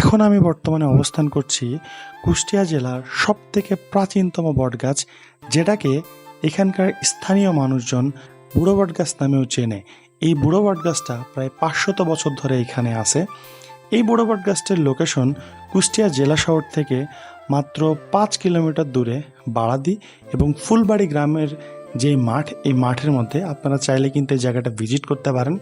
এখন আমি বর্তমানে অবস্থান করছি কুষ্টিয়া জেলার সব থেকে প্রাচীনতম বটগাছ, যেটাকে এখানকার স্থানীয় মানুষজন বুড়ো বটগাছ নামেও চেনে। এই বুড়ো বটগাছটা প্রায় পাঁচশত বছর ধরে এখানে আছে। এই বুড়ো বটগাছটির লোকেশন কুষ্টিয়া জেলা শহর থেকে মাত্র পাঁচ কিলোমিটার দূরে বাড়াদি এবং ফুলবাড়ি গ্রামের যে মাঠ, এই মাঠের মধ্যে আপনারা চাইলে কিন্তু এই জায়গাটা ভিজিট করতে পারেন।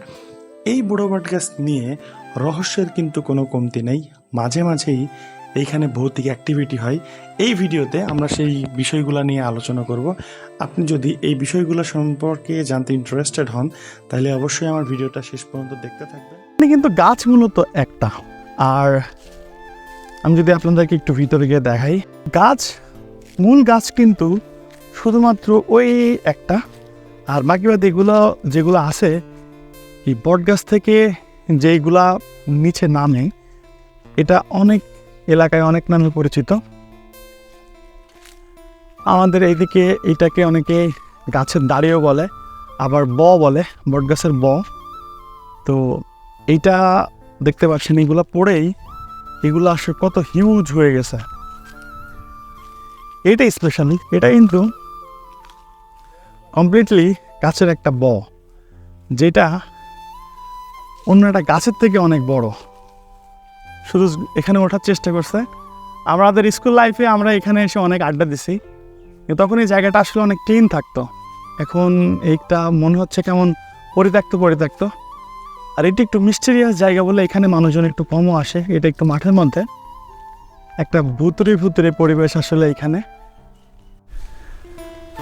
এই বুড়ো বটগাছ নিয়ে রহস্যের কিন্তু কোনো কমতি নেই। মাঝে মাঝেই এইখানে ভৌতিক অ্যাক্টিভিটি হয়। এই ভিডিওতে আমরা সেই বিষয়গুলো নিয়ে আলোচনা করব। আপনি যদি এই বিষয়গুলো সম্পর্কে জানতে ইন্টারেস্টেড হন, তাহলে অবশ্যই আমার ভিডিওটা শেষ পর্যন্ত দেখতে থাকবেন। কিন্তু গাছ মূলত একটা। আর আমি যদি আপনাদেরকে একটু ভিতরে গিয়ে দেখাই, গাছ, মূল গাছ কিন্তু শুধুমাত্র ওই একটা। আর বাকি বাদ এগুলো যেগুলো আছে এই বট গাছ থেকে যেইগুলা নিচে নামে, এটা অনেক এলাকায় অনেক নামে পরিচিত। আমাদের এইদিকে এটাকে অনেকে গাছের দাড়িও বলে, আবার ব বলে বট গাছের ব। তো এইটা দেখতে পাচ্ছেন এগুলো পড়েই এগুলো আসলে কত হিউজ হয়ে গেছে। এটা স্পেশালি এটা কিন্তু কমপ্লিটলি গাছের একটা ব, যেটা অন্য একটা গাছের থেকে অনেক বড়। শুধু এখানে ওঠার চেষ্টা করছে। আমাদের স্কুল লাইফে আমরা এখানে এসে অনেক আড্ডা দিছি। তখন এই জায়গাটা আসলে অনেক ক্লিন থাকতো। এখন এইটা মনে হচ্ছে কেমন পরিত্যক্ত পরিত্যক্ত। আর এটি একটু মিস্টেরিয়াস জায়গা বলে এখানে মানুষজন একটু কমও আসে। এটা একটু মাঠের মধ্যে। একটা ভুতুরে ভুতুরে পরিবেশ আসলে এখানে।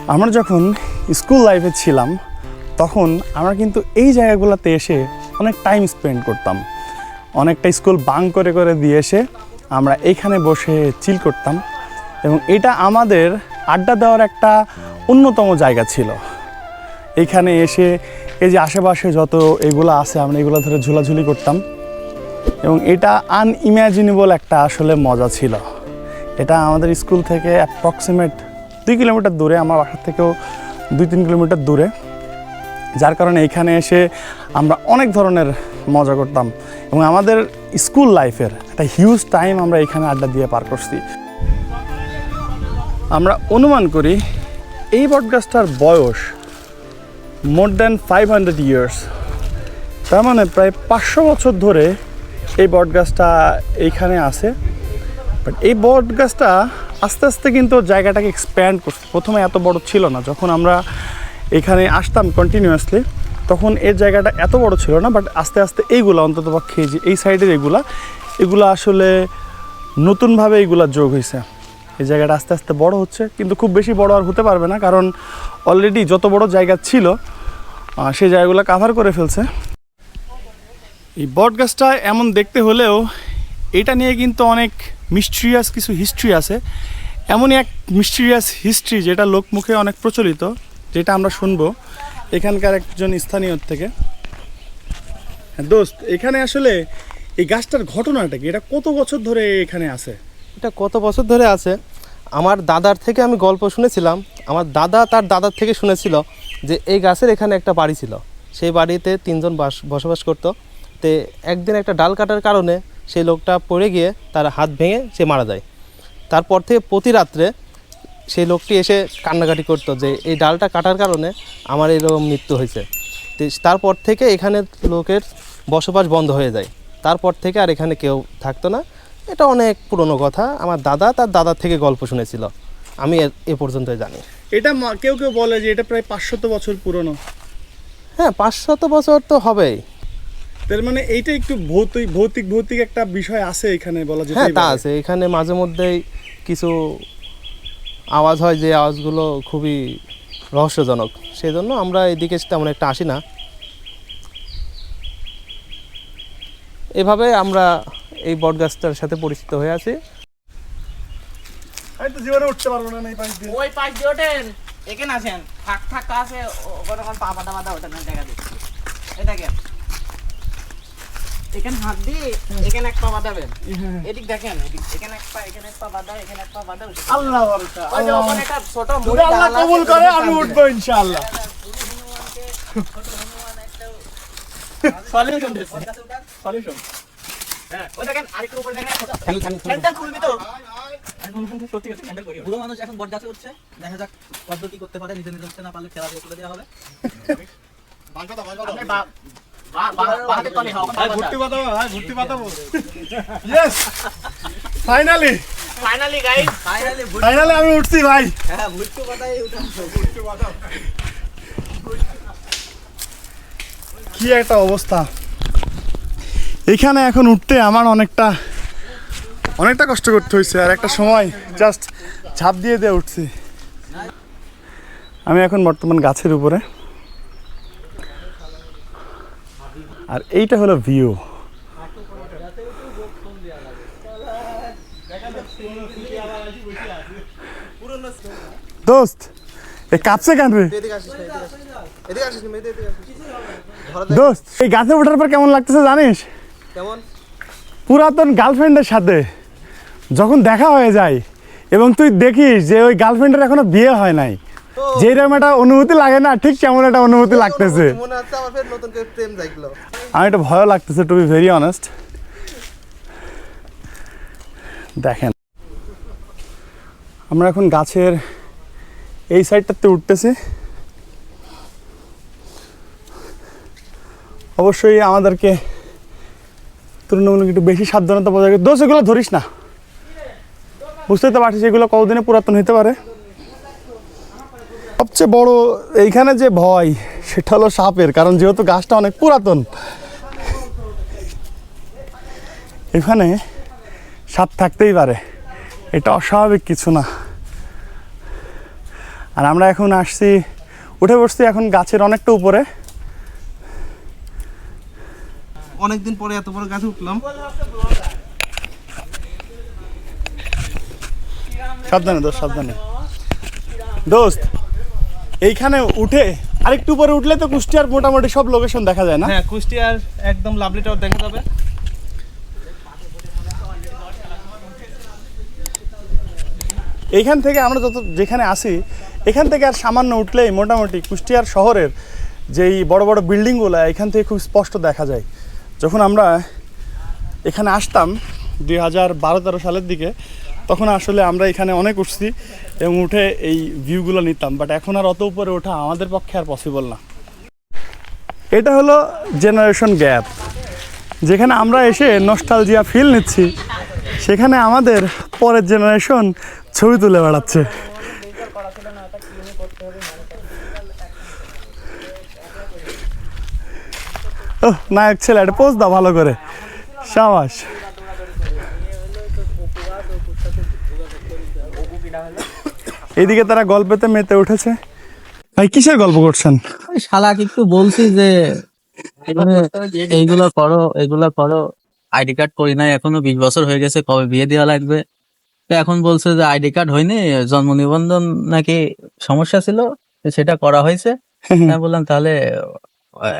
আমরা যখন স্কুল লাইফে ছিলাম, তখন আমরা কিন্তু এই জায়গাগুলোতে এসে অনেক টাইম স্পেন্ড করতাম। অনেকটা স্কুল বাং করে করে দিয়ে এসে আমরা এইখানে বসে চিল করতাম এবং এটা আমাদের আড্ডা দেওয়ার একটা অন্যতম জায়গা ছিল। এইখানে এসে এই যে আশেপাশে যত এগুলো আছে, আমরা এগুলো ধরে ঝুলাঝুলি করতাম এবং এটা আনইম্যাজিনেবল একটা আসলে মজা ছিল। এটা আমাদের স্কুল থেকে অ্যাপ্রক্সিমেট দুই কিলোমিটার দূরে, আমার বাসার থেকেও দুই তিন কিলোমিটার দূরে। যার কারণে এখানে এসে আমরা অনেক ধরনের মজা করতাম এবং আমাদের স্কুল লাইফের একটা হিউজ টাইম আমরা এখানে আড্ডা দিয়ে পার করছি। আমরা অনুমান করি এই বটগাছটার বয়স more than five hundred years তার মানে প্রায় পাঁচশো বছর ধরে এই বটগাছটা এইখানে আছে। বাট এই বটগাছটা আস্তে আস্তে কিন্তু জায়গাটাকে এক্সপ্যান্ড করছে। প্রথমে এত বড় ছিল না। যখন আমরা এখানে আসতাম কন্টিনিউয়াসলি তখন এর জায়গাটা এত বড় ছিল না বাট আস্তে আস্তে এইগুলো অন্তত পক্ষে যে এই সাইডের এগুলা, এগুলো আসলে নতুনভাবে এইগুলা যোগ হয়েছে। এই জায়গাটা আস্তে আস্তে বড় হচ্ছে, কিন্তু খুব বেশি বড় আর হতে পারবে না, কারণ অলরেডি যত বড় জায়গা ছিল সেই জায়গাগুলো কাভার করে ফেলছে। এই বট গাছটা এমন দেখতে হলেও এটা নিয়ে কিন্তু অনেক মিস্ট্রিয়াস কিছু হিস্ট্রি আছে। এমনই এক মিস্ট্রিয়াস হিস্ট্রি যেটা লোকমুখে অনেক প্রচলিত। যেটা আমরা শুনব এখানকার একজন স্থানীয় থেকে। হ্যাঁ, দোস্ত এখানে আসলে এই গাছটার ঘটনাটা কি? এটা কত বছর ধরে এখানে আছে? এটা কত বছর ধরে আছে? আমার দাদার থেকে আমি গল্প শুনেছিলাম। আমার দাদা তার দাদার থেকে শুনেছিল যে এই গাছের এখানে একটা বাড়ি ছিল। সেই বাড়িতে তিনজন বাস বসবাস করতো। তে একদিন একটা ডাল কাটার কারণে সেই লোকটা পড়ে গিয়ে তার হাত ভেঙে সে মারা যায়। তারপর থেকে প্রতি রাত্রে সেই লোকটি এসে কান্নাকাটি করতো যে এই ডালটা কাটার কারণে আমার এরকম মৃত্যু হয়েছে। তারপর থেকে এখানে লোকের বসবাস বন্ধ হয়ে যায়। তারপর থেকে আর এখানে কেউ থাকতো না। এটা অনেক পুরনো কথা। আমার দাদা তার দাদার থেকে গল্প শুনেছিল। আমি এ- পর্যন্তই জানি। এটা মা- কেউ কেউ বলে যে এটা প্রায় পাঁচশত বছর পুরনো। হ্যাঁ পাঁচশত বছর তো হবেই। তার মানে এইটা একটু ভৌতিক ভৌতিক ভৌতিক একটা বিষয় আছে এখানে বলা যেতে হ্যাঁ তা আছে। এখানে মাঝে মধ্যেই কিছু আওয়াজ হয় যে আওয়াজগুলো খুবই রহস্যজনক। সেই জন্য আমরা এদিকে তেমন একটা আসি না। এভাবে আমরা এই বটগাছটার সাথে পরিচিত হয়ে আছি। আমি তো জীবনে উঠতে পারব না এই পাশ দিয়ে। ওই পাশ দিয়ে ওঠেন। এখানে আসেন। ফাঁক ফাঁক আছে ওখানে পা বাঁধা বাঁধা ওঠেন দেখা দিচ্ছি। এটা কেন এখানে হাত দিয়ে এখানে এক পা বাঁধাবেন। এদিক দেখেন এখানে এক পা এখানে এক পা বাঁধা এখানে এক পা বাঁধা আল্লাহ ছোট আল্লাহ কবুল করে আমি উঠবো ইনশাআল্লাহ। সলিউশন দিচ্ছে সলিউশন ওই দেখেন আরেকটু উপরে দেখেন স্যান্ডেল খুলবি তো। সত্যি কথা স্যান্ডেল করি বুড়ো মানুষ এখন বট গাছে দেখা যাক কত কি করতে পারে নিজে নিজে উঠতে না পারলে খেলা দিয়ে তুলে দেওয়া হবে। ফাইনালি আমি উঠছি, ভাই। কি একটা অবস্থা। এখানে এখন উঠতে আমার অনেকটা অনেকটা কষ্ট করতে হয়েছে, আর একটা সময় জাস্ট ঝাঁপ দিয়ে দিয়ে উঠছি। আমি এখন বর্তমান গাছের উপরে। আর এইটা হলো ভিউ দোস্ত এ কাঁপছে কেন রে? দোস্ত এই গাছে ওঠার পর কেমন লাগতেছে জানিস? কেমন? পুরাতন গার্লফ্রেন্ডের সাথে যখন দেখা হয়ে যায় এবং তুই দেখিস যে ওই গার্লফ্রেন্ডের এখনও বিয়ে হয় নাই যেরকম একটা অনুভূতি লাগে না ঠিক কেমন একটা অনুভূতি লাগতেছে। আমার একটু ভয় লাগতেছে টু বি ভেরি অনেস্ট দেখেন আমরা এখন গাছের এই সাইডটাতে উঠতেছি। অবশ্যই আমাদেরকে তুলনামূলক একটু বেশি সাবধানতা বজায় দোষ এগুলো ধরিস না। বুঝতে তো পারছিস এগুলো কতদিনে পুরাতন হতে পারে। সবচেয়ে বড় এইখানে যে ভয় সেটা হলো সাপের কারণ যেহেতু গাছটা অনেক পুরাতন। এখানে সাপ থাকতেই পারে এটা অস্বাভাবিক কিছু না। আর আমরা এখন আসছি উঠে বসছি এখন গাছের অনেকটা উপরে। অনেকদিন পরে এত বড় গাছে উঠলাম। সাবধানে দোস্ত সাবধানে। দোস্ত এইখানে উঠে আরেকটু উপরে উঠলে তো কুষ্টিয়ার মোটামুটি সব লোকেশন দেখা যায় না? হ্যাঁ কুষ্টিয়ার একদম লাভলি টাওয়ার দেখা যাবে। এইখান থেকে আমরা যত যেখানে আসি এখান থেকে আর সামান্য উঠলেই মোটামুটি কুষ্টিয়ার শহরের যেই বড় বড় বিল্ডিংগুলো এখান থেকে খুব স্পষ্ট দেখা যায়। যখন আমরা এখানে আসতাম দুই হাজার বারো তেরো সালের দিকে তখন আসলে আমরা এখানে অনেক উঠছি এবং উঠে এই ভিউগুলো নিতাম। বাট এখন আর অত উপরে ওঠা আমাদের পক্ষে আর পসিবল না। এটা হলো জেনারেশন গ্যাপ যেখানে আমরা এসে নস্টালজিয়া ফিল নিচ্ছি, সেখানে আমাদের পরের জেনারেশন ছবি তুলে বেড়াচ্ছে। নায়ক ছেলে একটা পোজ দাও ভালো করে। সাবাস। এইদিকে তারা গল্পেতে মেতে উঠেছে। ভাই কিসের গল্প করছেন? শালাকে একটু বলছি যে এইগুলো করো এগুলো করো। আইডি কার্ড করি নাই এখনও বিশ বছর হয়ে গেছে কবে বিয়ে দেওয়া লাগবে? তো এখন বলছে যে আইডি কার্ড হয়নি জন্ম নিবন্ধন নাকি সমস্যা ছিল সেটা করা হয়েছে। আমি বললাম তাহলে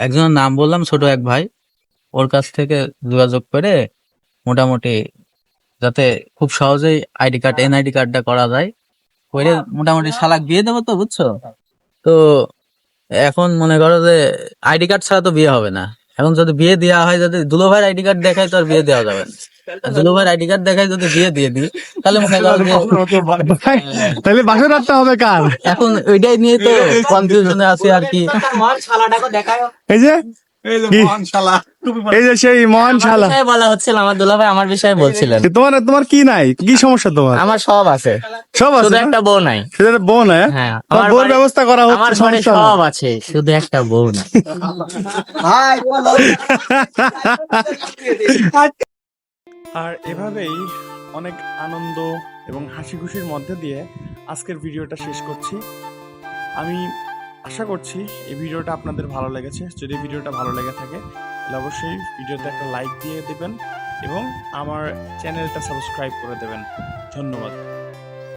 একজনের নাম বললাম ছোট এক ভাই। ওর কাছ থেকে যোগাযোগ করে মোটামুটি যাতে খুব সহজেই আইডি কার্ড এনআইডি কার্ডটা করা যায়। করে মোটামুটি শালাক বিয়ে দেবো তো বুঝছ? তো এখন মনে করো যে আইডি কার্ড ছাড়া তো বিয়ে হবে না। এখন যদি বিয়ে দেওয়া হয় যদি দুলো ভাইয়ের আইডি কার্ড দেখায় তো আর বিয়ে দেওয়া যাবে না। আর দুলো ভাইয়ের আইডি কার্ড দেখায় যদি বিয়ে দিয়ে দিই তাহলে মনে করো তাহলে বাসে রাখতে হবে কার? এখন ওইটাই নিয়ে তো কনফিউশনে আছে আর কি। মার শালাটাকে দেখায় এই যে কি? এই যে সেই মহান শালা বলা হচ্ছিল আমার দুলাভাই আমার বিষয়ে বলছিলেন। তোমার তোমার কি নাই? কি সমস্যা তোমার? আমার সব আছে। সব আছে শুধু একটা বউ নাই। সেটা বোন হ্যাঁ? হ্যাঁ আমার ব্যবস্থা করা আমার হচ্ছে ঘরে সব আছে শুধু একটা বউ নাই। আর এভাবেই অনেক আনন্দ এবং হাসি খুশির মধ্যে দিয়ে আজকের ভিডিওটা শেষ করছি। আমি আশা করছি এই ভিডিওটা আপনাদের ভালো লেগেছে। যদি ভিডিওটা ভালো লেগে থাকে, তাহলে অবশ্যই ভিডিওতে একটা লাইক দিয়ে দেবেন এবং আমার চ্যানেলটা সাবস্ক্রাইব করে দেবেন। ধন্যবাদ।